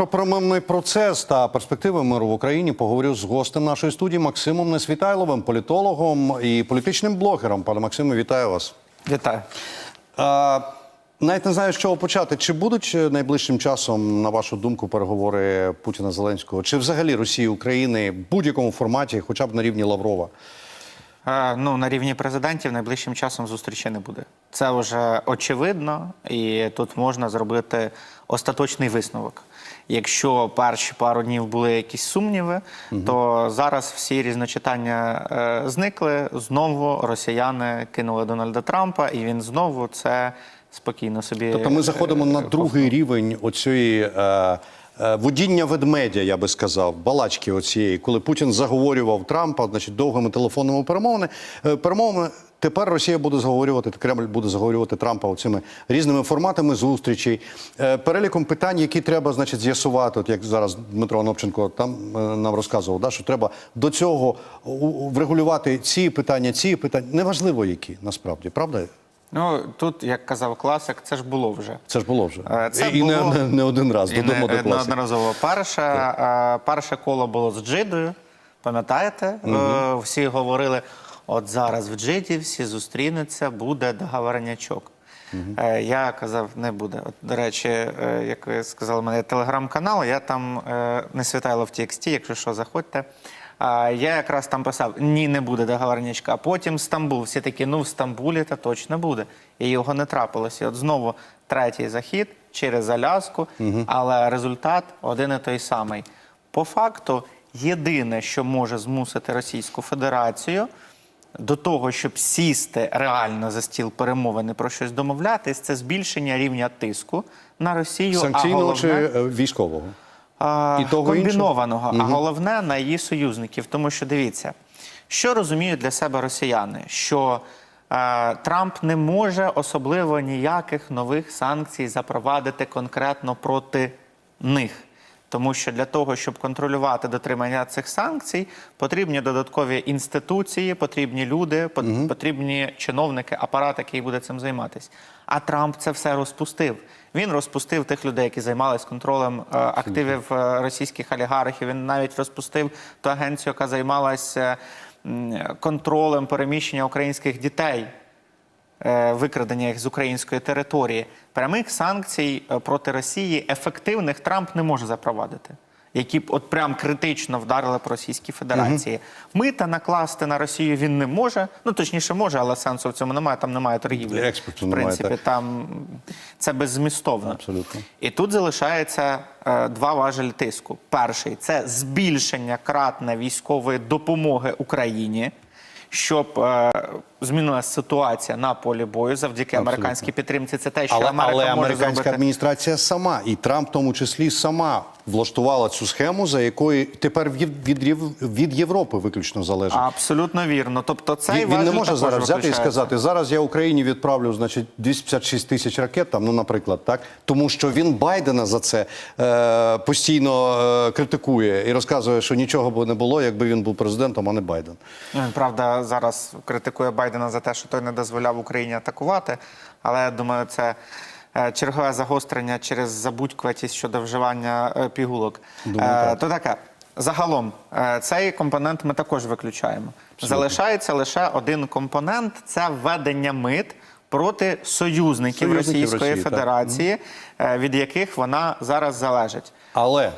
про перемовний процес та перспективи миру в Україні поговорю з гостем нашої студії Максимом Несвітайловим, політологом і політичним блогером. Пане Максиме, вітаю вас. Вітаю. А, навіть не знаю, з чого почати. Чи будуть найближчим часом, на вашу думку, переговори Путіна Зеленського? Чи взагалі Росії України в будь-якому форматі, хоча б на рівні Лаврова? Е, Ну, на рівні президентів найближчим часом зустрічі не буде. Це вже очевидно, і тут можна зробити остаточний висновок. Якщо перші пару днів були якісь сумніви, то зараз всі різночитання е, зникли. Знову росіяни кинули Дональда Трампа, і він знову це спокійно собі. Тобто ми е, заходимо на е, другий рівень оцієї е, е, водіння ведмедя, я би сказав, балачки оцієї, коли Путін заговорював Трампа, значить, довгими телефонними перемовами. е, перемовами. Тепер Росія буде заговорювати, Кремль буде заговорювати Трампа оцими різними форматами зустрічей, е, переліком питань, які треба, значить, з'ясувати. От як зараз Дмитро Анопченко там е, нам розказував, да, що треба до цього врегулювати ці питання, ці питання. Неважливо, які насправді, правда? Ну тут, як казав класик, це ж було вже. Це ж було вже. Е, Це і було... не, не, не один раз. І Додому не, до класу. неодноразово. Перше, перше коло було з Джидою. Пам'ятаєте? Е, Всі говорили: от зараз в Джиді всі зустрінуться, буде договорнячок. Е, Я казав, не буде. От, до речі, е, як ви сказали, у мене телеграм-канал, я там е, не світайло в TXT, якщо що, заходьте. А я якраз там писав: ні, не буде договорнячка. Потім Стамбул. Всі такі, ну в Стамбулі та точно буде. І його не трапилося. І от знову третій захід через Аляску, але результат один і той самий. По факту, єдине, що може змусити Російську Федерацію до того, щоб сісти реально за стіл перемовини про щось домовлятись, це збільшення рівня тиску на Росію. а Санкційного головне, чи е, військового? а, І того комбінованого, а головне на її союзників. Тому що дивіться, що розуміють для себе росіяни, що е, Трамп не може особливо ніяких нових санкцій запровадити конкретно проти них. Тому що для того, щоб контролювати дотримання цих санкцій, потрібні додаткові інституції, потрібні люди, по- потрібні чиновники, апарат, який буде цим займатися. А Трамп це все розпустив. Він розпустив тих людей, які займалися контролем е, активів е, російських олігархів. Він навіть розпустив ту агенцію, яка займалася контролем переміщення українських дітей викрадення їх з української території. Прямих санкцій е, проти Росії ефективних Трамп не може запровадити. Які б от прям критично вдарили по Російській Федерації. Мита накласти на Росію він не може. Ну точніше може, але сенсу в цьому немає. Там немає торгівлі. Експорту в немає, принципі, так. там це беззмістовно. Абсолютно. І тут залишається е, два важелі тиску. Перший це збільшення кратне військової допомоги Україні, щоб е, змінилася ситуація на полі бою завдяки американській підтримці. Це те, що Але, Америка але може американська зробити. адміністрація сама, і Трамп в тому числі сама влаштувала цю схему, за якою тепер від, від, від Європи виключно залежить. Абсолютно вірно. Тобто цей Він, він не може зараз взяти і сказати, зараз я Україні відправлю значить 256 тисяч ракет, там, ну, наприклад, так тому що він Байдена за це е, постійно е, критикує і розказує, що нічого б не було, якби він був президентом, а не Байден. Ну, Зараз критикує Байдена за те, що той не дозволяв Україні атакувати. Але я думаю, це е, чергове загострення через забудькуватість щодо вживання е, пігулок. Е, То таке. Загалом, цей компонент ми також виключаємо. Залишається лише один компонент це введення мит проти союзників, Союзників Російської Росії. Федерації, е, від яких вона зараз залежить. Але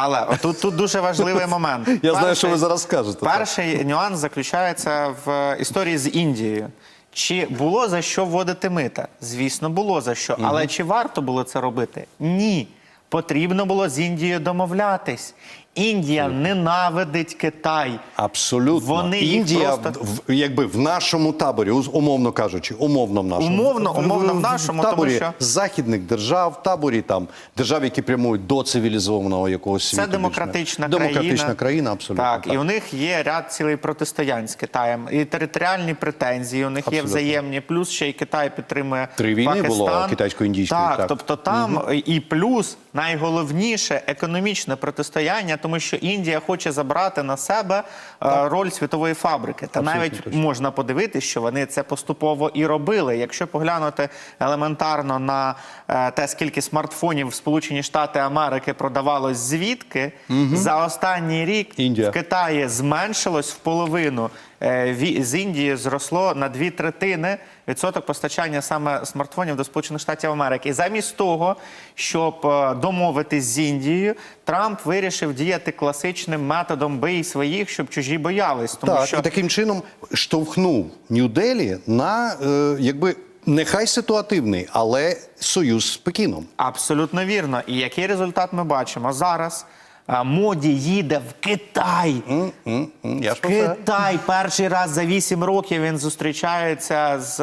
Але тут, тут дуже важливий момент. Я знаю, що ви зараз скажете. Перший нюанс заключається в історії з Індією. Чи було за що вводити мита? Звісно, було за що. Але чи варто було це робити? Ні. Потрібно було з Індією домовлятись. Індія ненавидить Китай. Абсолютно. Вони їх Індія, просто- в, якби в нашому таборі, уз- умовно кажучи, умовно в нашому. Умовно, умовно в нашому, тому таборі що- західних держав, в таборі там держав, які прямують до цивілізованого якогось світу. Це більш-менш. демократична, демократична країна. країна, абсолютно. Так, і у них є ряд цілий протистоянь з Китаєм. І територіальні претензії у них є Абсолютно. взаємні. Плюс ще й Китай підтримує Три війни Пакистан. було китайсько-індійської, Так, так. тобто там і плюс найголовніше економічне протистояння, тому тому що Індія хоче забрати на себе так. роль світової фабрики. Та Абсолютно навіть точно. можна подивитися, що вони це поступово і робили. Якщо поглянути елементарно на е, те, скільки смартфонів в Сполучені Штати Америки продавалось звідки, за останній рік Індія. в Китаї зменшилось в половину. Е, З Індії зросло на дві третини відсоток постачання саме смартфонів до Сполучених Штатів Америки. І замість того, щоб е, домовитись з Індією, Трамп вирішив діяти класичним методом бий своїх, щоб чужі боялись. Тому так, що і таким чином штовхнув Нью-Делі на е, якби нехай ситуативний, але союз з Пекіном. Абсолютно вірно. І який результат ми бачимо зараз? Моді їде в Китай. Я це. Китай перший раз за 8 років він зустрічається з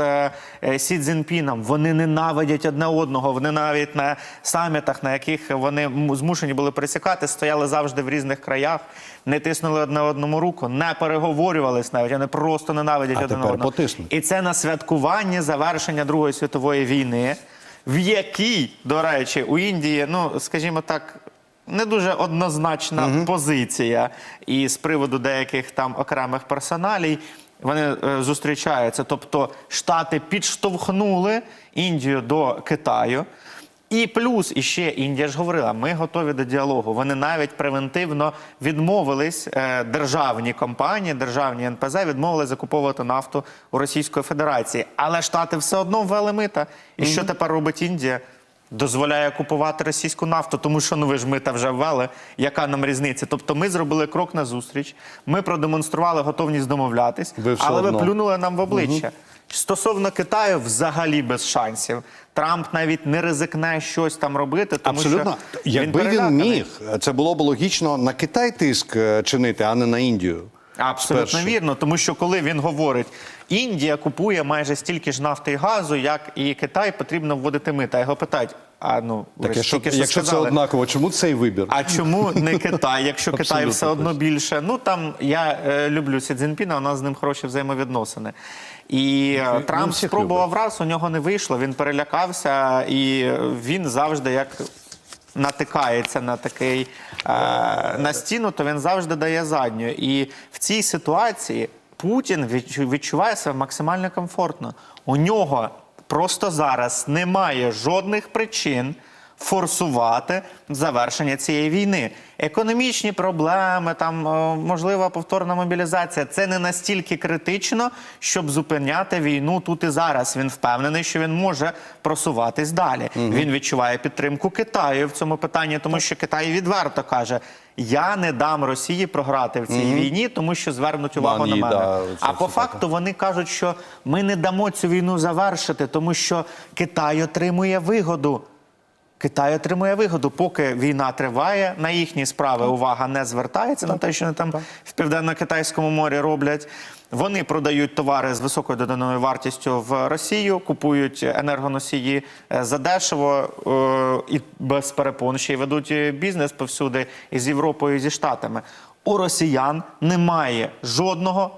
е, Сі Цзіньпіном. Вони ненавидять одне одного. Вони навіть на самітах, на яких вони змушені були пересікати, стояли завжди в різних краях, не тиснули одне одному руку, не переговорювались навіть. Вони просто ненавидять А один тепер одного. потиснуть. І це на святкуванні завершення Другої світової війни, в якій, до речі, у Індії, ну скажімо так. Не дуже однозначна позиція, і з приводу деяких там окремих персоналій вони е, зустрічаються. Тобто Штати підштовхнули Індію до Китаю. І плюс іще Індія ж говорила, ми готові до діалогу. Вони навіть превентивно відмовились, е, державні компанії, державні НПЗ відмовились закуповувати нафту у Російської Федерації. Але Штати все одно ввели мита. І що тепер робить Індія? Дозволяє купувати російську нафту, тому що ну ви ж мита вже ввели. Яка нам різниця? Тобто ми зробили крок назустріч, ми продемонстрували готовність домовлятись, Ви але одно. ви плюнули нам в обличчя. Стосовно Китаю, взагалі без шансів. Трамп навіть не ризикне щось там робити, тому Абсолютно. що Якби він, переляканий. міг, це було б логічно на Китай тиск е, чинити, а не на Індію. Абсолютно Спершу. вірно, тому що коли він говорить, Індія купує майже стільки ж нафти і газу, як і Китай, потрібно вводити мита. Його питають: а ну Так, ж якщо, тільки якщо це однаково, чому цей вибір? А чому не Китай, якщо Китай все одно більше? Ну там я е, люблю Сі Цзіньпіна, у нас з ним хороші взаємовідносини. І е, Трамп всіх спробував раз, у нього не вийшло, він перелякався, і він завжди як. Натикається на такий е, на стіну, то він завжди дає задню. І в цій ситуації Путін відчуває себе максимально комфортно. У нього просто зараз немає жодних причин форсувати завершення цієї війни. Економічні проблеми, там е, можлива повторна мобілізація. Це не настільки критично, щоб зупиняти війну тут і зараз. Він впевнений, що він може просуватись далі. Він відчуває підтримку Китаю в цьому питанні, тому що Китай відверто каже: я не дам Росії програти в цій війні, тому що звернуть увагу Ван на мене. да, а по факту вони кажуть, що ми не дамо цю війну завершити, тому що Китай отримує вигоду. Китай отримує вигоду, поки війна триває, на їхні справи увага не звертається на те, що вони там в південно-китайському морі роблять. Вони продають товари з високою доданою вартістю в Росію, купують енергоносії е, задешево е, і без перепон ще й ведуть е, бізнес повсюди із Європою, і зі Штатами. У росіян немає жодного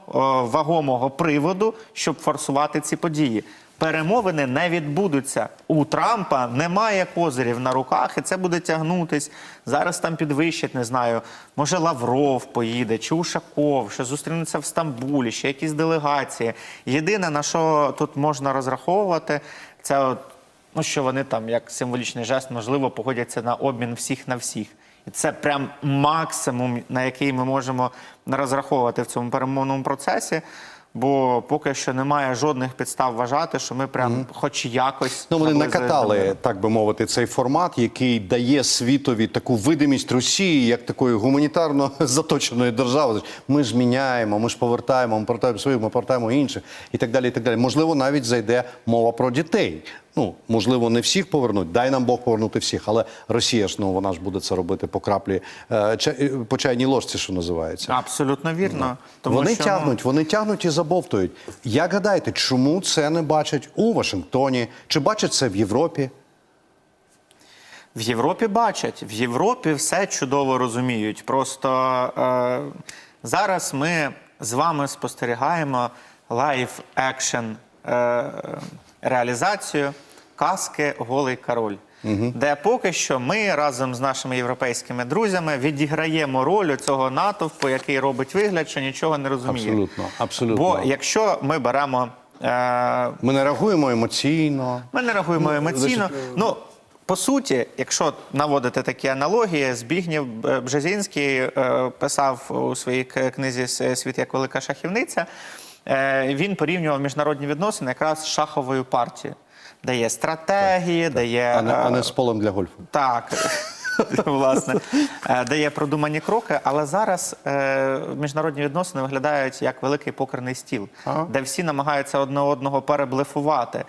вагомого приводу, щоб форсувати ці події. Перемовини не відбудуться. У Трампа немає козирів на руках, і це буде тягнутись. Зараз там підвищать, не знаю. Може, Лавров поїде, чи Ушаков, що зустрінуться в Стамбулі, ще якісь делегації. Єдине, на що тут можна розраховувати, це от, ну, що вони там, як символічний жест, можливо, погодяться на обмін всіх на всіх. І це прям максимум, на який ми можемо розраховувати в цьому перемовному процесі. Бо поки що немає жодних підстав вважати, що ми прям хоч якось Ну, вони накатали, так би мовити, цей формат, який дає світові таку видимість Росії як такої гуманітарно заточеної держави. Ми ж міняємо, ми ж повертаємо, ми повертаємо своїх, ми повертаємо інших і так далі. І так далі. Можливо, навіть зайде мова про дітей. Ну, можливо, не всіх повернуть, дай нам Бог повернути всіх, але Росія ж ну вона ж буде це робити по краплі е, е, по чайній ложці, що називається. Абсолютно вірно. Тому вони що, ну, тягнуть, вони тягнуть і забовтують. Як гадаєте, чому це не бачать у Вашингтоні? Чи бачать це в Європі? В Європі бачать, в Європі все чудово розуміють. Просто е, зараз ми з вами спостерігаємо лайв екшен реалізацію казки Голий король. де поки що ми разом з нашими європейськими друзями відіграємо роль цього натовпу, який робить вигляд, що нічого не розуміє. Абсолютно, абсолютно. Бо якщо ми беремо. Е, Ми не реагуємо емоційно. ми не реагуємо емоційно. Ну, по суті, якщо наводити такі аналогії, Збігнєв Бжезінський е, писав у своїй книзі Світ як велика шахівниця. Е, він порівнював міжнародні відносини якраз з шаховою партією, де є стратегії, де є А не, а е, не з полем для гольфу. так, власне, е, де є продумані кроки, але зараз е, міжнародні відносини виглядають як великий покерний стіл, де всі намагаються одне одного переблефувати.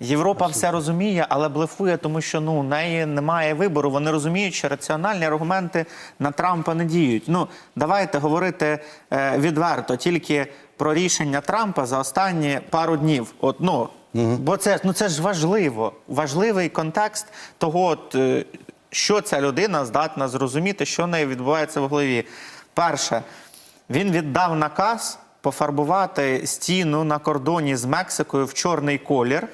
Європа все розуміє, але блефує, тому що ну у неї немає вибору. Вони розуміють, що раціональні аргументи на Трампа не діють. Ну давайте говорити е, відверто тільки про рішення Трампа за останні пару днів. От ну бо це ну це ж важливо. Важливий контекст того, от, е, що ця людина здатна зрозуміти, що в неї відбувається в голові. Перше, він віддав наказ пофарбувати стіну на кордоні з Мексикою в чорний колір.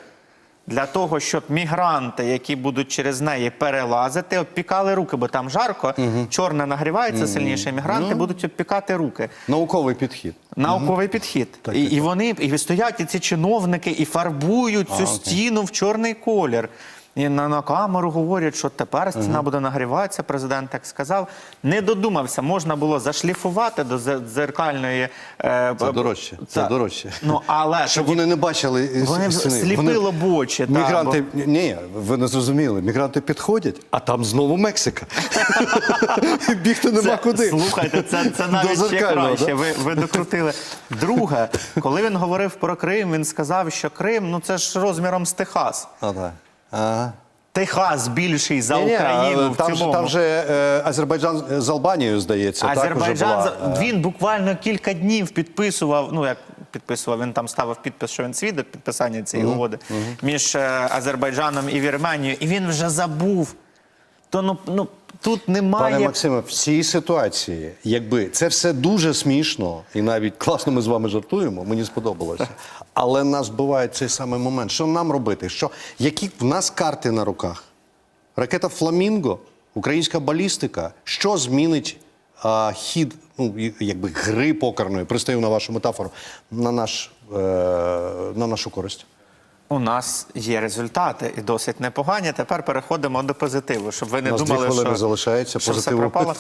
Для того, щоб мігранти, які будуть через неї перелазити, обпікали руки, бо там жарко, чорне нагрівається сильніше, мігранти будуть обпікати руки. Науковий підхід. Науковий підхід. Так, і, так, і вони і стоять і ці чиновники і фарбують цю окей. стіну в чорний колір. І на, на камеру говорять, що тепер стіна буде нагріватися. Президент так сказав. Не додумався, можна було зашліфувати до зе- дзеркальної. Е, Це дорожче. Це Та- дорожче. Ну але Щоб тоді- вони не бачили Вони стіни. сліпило б очі, та, Мігранти, ні, ви не зрозуміли. Мігранти підходять, а там знову Мексика. Бігти нема Це- куди. Слухайте, це, це навіть ще краще. да? Ви, ви докрутили. Друге, коли він говорив про Крим, він сказав, що Крим ну це ж розміром з Техас. А, так. Техас більший за Ні-ні, Україну в там, же, цілому. там же е, Азербайджан з Албанією, здається, Азербайджан так, уже була. за- він буквально кілька днів підписував. Ну як підписував, він там ставив підпис, що він свідок підписання цієї угоди між е, Азербайджаном і Вірменією, і він вже забув. То ну, ну тут немає. Пане Максиме, в цій ситуації, якби це все дуже смішно, і навіть класно ми з вами жартуємо, мені сподобалося. Але нас буває цей самий момент. Що нам робити? Що, які в нас карти на руках? Ракета Фламінго, українська балістика. Що змінить а, хід ну, якби гри покерної, пристаю на вашу метафору, на, наш, е, на нашу користь? У нас є результати і досить непогані. Тепер переходимо до позитиву, щоб ви не У нас думали, що, залишається, що все пропало.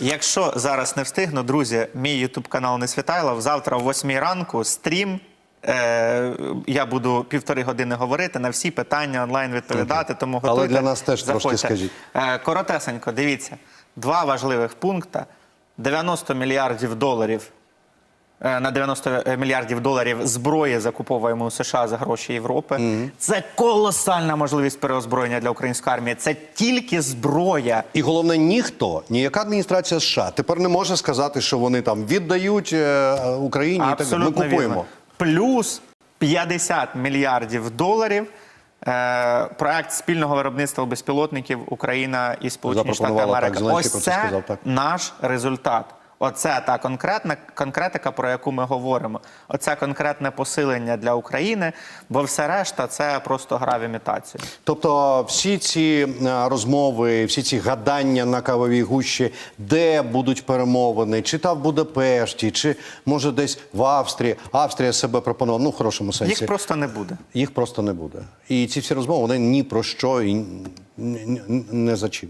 Якщо зараз не встигну, друзі, мій ютуб канал Не Світайлов. Завтра о 8 ранку стрім. Е, я буду півтори години говорити на всі питання онлайн відповідати. Тому Але для нас теж трошки скажіть. Е, коротесенько, дивіться, два важливих пункти: 90 мільярдів доларів на 90 мільярдів доларів зброї закуповуємо у США за гроші Європи. Це колосальна можливість переозброєння для української армії. Це тільки зброя. І головне, ніхто, ніяка адміністрація США тепер не може сказати, що вони там віддають е, Україні і так. Ми купуємо. вірно. Плюс 50 мільярдів доларів. Е, проект спільного виробництва безпілотників Україна і Сполучені Штати Америки. Ось це сказав, так. наш результат. Оце та конкретна конкретика, про яку ми говоримо. Оце конкретне посилення для України, бо все решта це просто гра в імітацію. Тобто, всі ці е, розмови, всі ці гадання на кавовій гущі, де будуть перемовини, чи та в Будапешті, чи може десь в Австрії. Австрія себе пропонувала, ну в хорошому сенсі. Їх просто не буде. Їх просто не буде. І ці всі розмови вони ні про що і не за чим.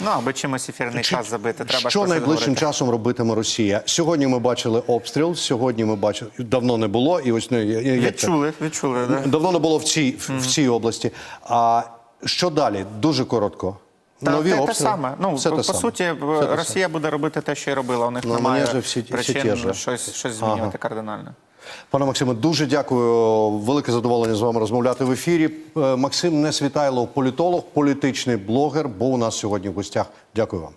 Ну аби чимось ефірний час забити. Треба що найближчим говорити. часом робитиме Росія? Сьогодні ми бачили обстріл. Сьогодні ми бачили давно не було, і ось ну, я- я- як це? Відчули, відчули. Да? давно не було в цій в, в цій області. А що далі? Дуже коротко. Та, Нові те, те саме. Ну, Все по те саме. суті, Все те Росія буде робити те, що і робила. У них Ну, немає всі всі причин ж. щось, щось змінювати кардинально. Пане Максиме, дуже дякую. Велике задоволення з вами розмовляти в ефірі. Е, Максим Несвітайло, політолог, політичний блогер, був у нас сьогодні в гостях. Дякую вам.